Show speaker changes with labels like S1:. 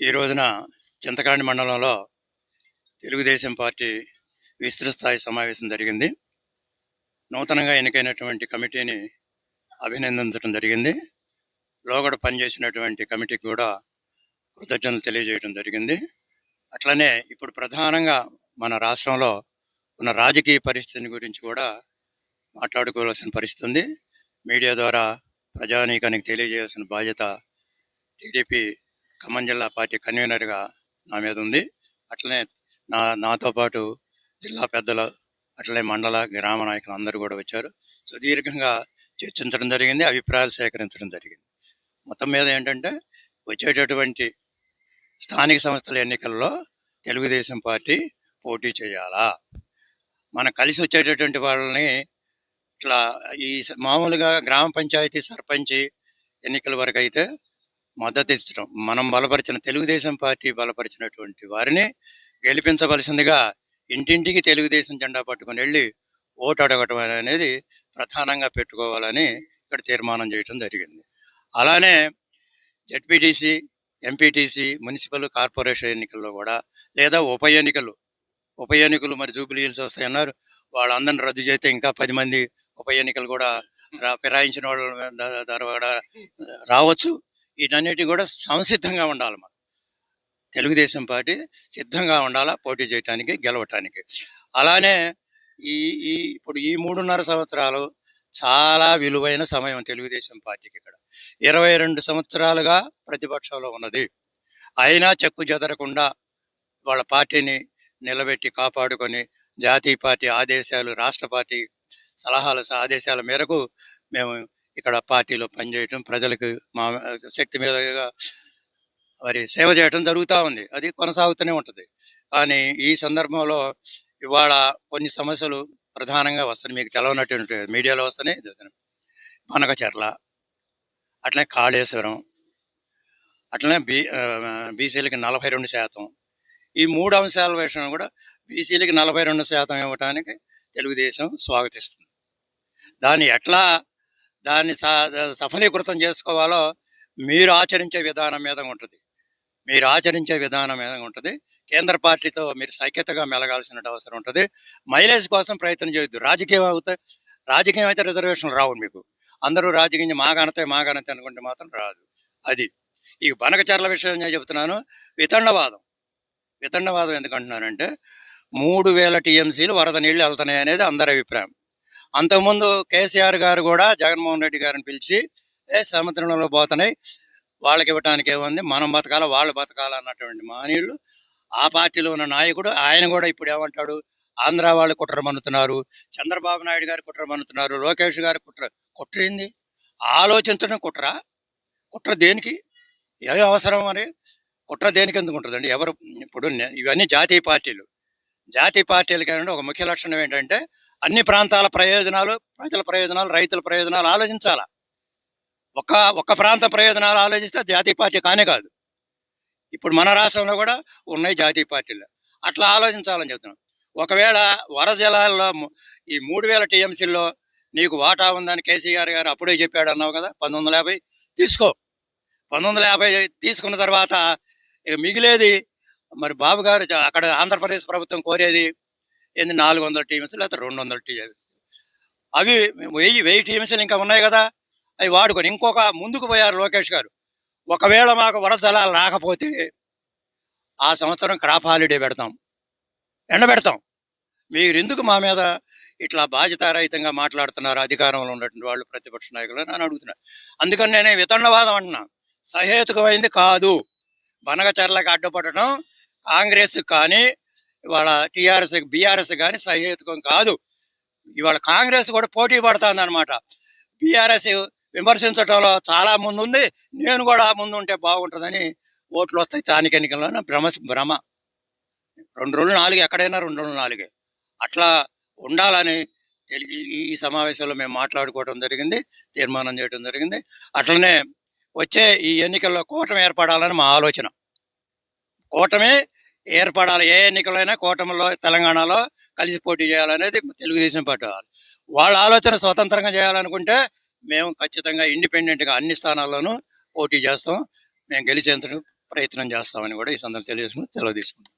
S1: ఈ రోజున చింతకాండి మండలంలో తెలుగుదేశం పార్టీ విస్తృత స్థాయి సమావేశం జరిగింది. నూతనంగా ఎన్నికైనటువంటి కమిటీని అభినందించడం జరిగింది. లోగడ పనిచేసినటువంటి కమిటీకి కూడా కృతజ్ఞతలు తెలియజేయడం జరిగింది. అట్లనే ఇప్పుడు ప్రధానంగా మన రాష్ట్రంలో ఉన్న రాజకీయ పరిస్థితిని గురించి కూడా మాట్లాడుకోవాల్సిన పరిస్థితి ఉంది మీడియా ద్వారా ప్రజానీకానికి తెలియజేయాల్సిన బాధ్యత టీడీపీ ఖమ్మం జిల్లా పార్టీ కన్వీనర్గా నా మీద ఉంది. అట్లనే నా నాతో పాటు జిల్లా పెద్దలు అట్లనే మండల గ్రామ నాయకులు అందరూ కూడా వచ్చారు. సుదీర్ఘంగా చర్చించడం జరిగింది అభిప్రాయాలు సేకరించడం జరిగింది. మొత్తం మీద ఏంటంటే వచ్చేటటువంటి స్థానిక సంస్థల ఎన్నికల్లో తెలుగుదేశం పార్టీ పోటీ చేయాలా? మన కలిసి వచ్చేటటువంటి వాళ్ళని ఇట్లా ఈ మామూలుగా గ్రామ పంచాయతీ సర్పంచి ఎన్నికల వరకు అయితే మద్దతు ఇచ్చడం మనం బలపరిచిన తెలుగుదేశం పార్టీ బలపరిచినటువంటి వారిని గెలిపించవలసిందిగా ఇంటింటికి తెలుగుదేశం జెండా పట్టుకొని వెళ్ళి ఓటు అడగటం అనేది ప్రధానంగా పెట్టుకోవాలని ఇక్కడ తీర్మానం చేయటం జరిగింది. అలానే జడ్పీటీసీ ఎంపీటీసీ మున్సిపల్ కార్పొరేషన్ ఎన్నికల్లో కూడా లేదా ఉప ఎన్నికలు ఉప ఎన్నికలు మరి జూబిలీ హిల్స్ వస్తాయన్నారు. వాళ్ళందరిని రద్దు చేస్తే ఇంకా పది మంది ఉప ఎన్నికలు కూడా రా- ఫిరాయించిన వాళ్ళ ద్వారా రావచ్చు. వీటన్నిటి కూడా సంసిద్ధంగా ఉండాలి మనం. తెలుగుదేశం పార్టీ సిద్ధంగా ఉండాలా పోటీ చేయటానికి గెలవటానికి. అలానే ఈ ఈ ఇప్పుడు ఈ మూడున్నర సంవత్సరాలు చాలా విలువైన సమయం తెలుగుదేశం పార్టీకి ఇక్కడ. ఇరవై రెండు సంవత్సరాలుగా ప్రతిపక్షంలో ఉన్నది. అయినా చెక్కు చెదరకుండా వాళ్ళ పార్టీని నిలబెట్టి కాపాడుకొని జాతీయ పార్టీ ఆదేశాలు రాష్ట్ర పార్టీ సలహాల ఆదేశాల మేరకు మేము ఇక్కడ పార్టీలో పనిచేయటం ప్రజలకు మా శక్తి మీదగా మరి సేవ చేయటం జరుగుతూ ఉంది. అది కొనసాగుతూనే ఉంటుంది. కానీ ఈ సందర్భంలో ఇవాళ కొన్ని సమస్యలు ప్రధానంగా వస్తాయి. మీకు తెలవనటువంటి మీడియాలో వస్తేనే పనకచెర్ల అట్లనే కాళేశ్వరం అట్లనే బీ బీసీలకి నలభై రెండు శాతం. ఈ మూడు అంశాల విషయం కూడా బీసీలకి నలభై రెండు శాతం ఇవ్వటానికి తెలుగుదేశం స్వాగతిస్తుంది. దాన్ని ఎట్లా దాన్ని స- సఫలీకృతం చేసుకోవాలో మీరు ఆచరించే విధానం మీద ఉంటుంది. మీరు ఆచరించే విధానం మీద ఉంటుంది. కేంద్ర పార్టీతో మీరు సైక్యతగా మెలగాల్సిన అవసరం ఉంటుంది. మైలేజ్ కోసం ప్రయత్నం చేయొద్దు. రాజకీయం అవుతే రాజకీయం అయితే రిజర్వేషన్లు రావు మీకు. అందరూ రాజకీయం మాగనతే మాగనతే అనుకుంటే మాత్రం రాదు. అది. ఈ బనకచర్ల విషయం నేను చెబుతున్నాను వితండవాదం. వితండవాదం ఎందుకంటున్నానంటే మూడు వేల టీఎంసీలు వరద నీళ్ళు వెళ్తున్నాయి అనేది అందరి అభిప్రాయం. అంతకుముందు కేసీఆర్ గారు కూడా జగన్మోహన్ రెడ్డి గారిని పిలిచి ఏ సముద్రంలో పోతున్నాయి వాళ్ళకి ఇవ్వటానికి ఏముంది? మనం బతకాల వాళ్ళు బతకాల? అన్నటువంటి మానీయులు. ఆ పార్టీలో ఉన్న నాయకుడు ఆయన కూడా ఇప్పుడు ఏమంటాడు? ఆంధ్ర వాళ్ళు కుట్ర మన్నుతున్నారు చంద్రబాబు నాయుడు గారు కుట్ర మన్నుతున్నారు లోకేష్ గారు కుట్ర కుట్రింది? ఆలోచించడం కుట్ర? కుట్ర దేనికి? ఏ అవసరం అని? కుట్ర దేనికి ఎందుకు ఉంటుందండి? ఎవరు ఇప్పుడు ఇవన్నీ జాతీయ పార్టీలు. జాతీయ పార్టీలకి ఒక ముఖ్య లక్షణం ఏంటంటే అన్ని ప్రాంతాల ప్రయోజనాలు ప్రజల ప్రయోజనాలు రైతుల ప్రయోజనాలు ఆలోచించాలా? ఒక ఒక ప్రాంత ప్రయోజనాలు ఆలోచిస్తే జాతీయ పార్టీ కానే కాదు. ఇప్పుడు మన రాష్ట్రంలో కూడా ఉన్నాయి జాతీయ పార్టీలు. అట్లా ఆలోచించాలని చెప్తున్నాం. ఒకవేళ వరజలాల్లో ఈ మూడు వేల టీఎంసీల్లో నీకు వాటా ఉందని కేసీఆర్ గారు అప్పుడే చెప్పాడు అన్నావు కదా పంతొమ్మిది వందల యాభై తీసుకో. పంతొమ్మిది వందల యాభై తీసుకున్న తర్వాత ఇక మిగిలేది మరి బాబు గారు అక్కడ ఆంధ్రప్రదేశ్ ప్రభుత్వం కోరేది ఏంది నాలుగు వందల టీఎంసీ లేకపోతే రెండు వందల టీఎంసీ అవి వెయ్యి వెయ్యి టీఎంసీలు ఇంకా ఉన్నాయి కదా. అవి వాడుకొని ఇంకొక ముందుకు పోయారు లోకేష్ గారు. ఒకవేళ మాకు వరదలాలు రాకపోతే ఆ సంవత్సరం క్రాప్ హాలిడే పెడతాం. ఎండబెడతాం మీరు ఎందుకు మా మీద ఇట్లా బాధ్యతారహితంగా మాట్లాడుతున్నారు? అధికారంలో ఉన్నటువంటి వాళ్ళు ప్రతిపక్ష నాయకులు అని అడుగుతున్నారు. అందుకని నేను వితండవాదం అంటున్నా. సహేతుకమైంది కాదు. బనగచర్లకు అడ్డుపడటం కాంగ్రెస్ కానీ ఇవాళ టీఆర్ఎస్ బీఆర్ఎస్ కానీ సహేతుకం కాదు. ఇవాళ కాంగ్రెస్ కూడా పోటీ పడుతుంది అనమాట బీఆర్ఎస్ విమర్శించడంలో చాలా ముందు ఉంది నేను కూడా ముందు ఉంటే బాగుంటుందని ఓట్లు వస్తాయి స్థానిక ఎన్నికల్లో భ్రమ భ్రమ. రెండు రోజులు నాలుగు ఎక్కడైనా రెండు రోజులు నాలుగే. అట్లా ఉండాలని ఈ- ఈ సమావేశంలో మేము మాట్లాడుకోవడం జరిగింది తీర్మానం చేయడం జరిగింది. అట్లనే వచ్చే ఈ ఎన్నికల్లో కూటమి ఏర్పడాలని మా ఆలోచన. కూటమి ఏర్పడాలి ఏ ఎన్నికలైనా కూటమిలో తెలంగాణలో కలిసి పోటీ చేయాలనేది తెలుగుదేశం పార్టీ వాళ్ళ- వాళ్ళ ఆలోచన స్వతంత్రంగా చేయాలనుకుంటే మేము ఖచ్చితంగా ఇండిపెండెంట్గా అన్ని స్థానాల్లోనూ పోటీ చేస్తాం. మేము గెలిచేందుకు ప్రయత్నం చేస్తామని కూడా ఈ సందర్భం తెలియజేసుకుని తెలియజేసుకుంటాం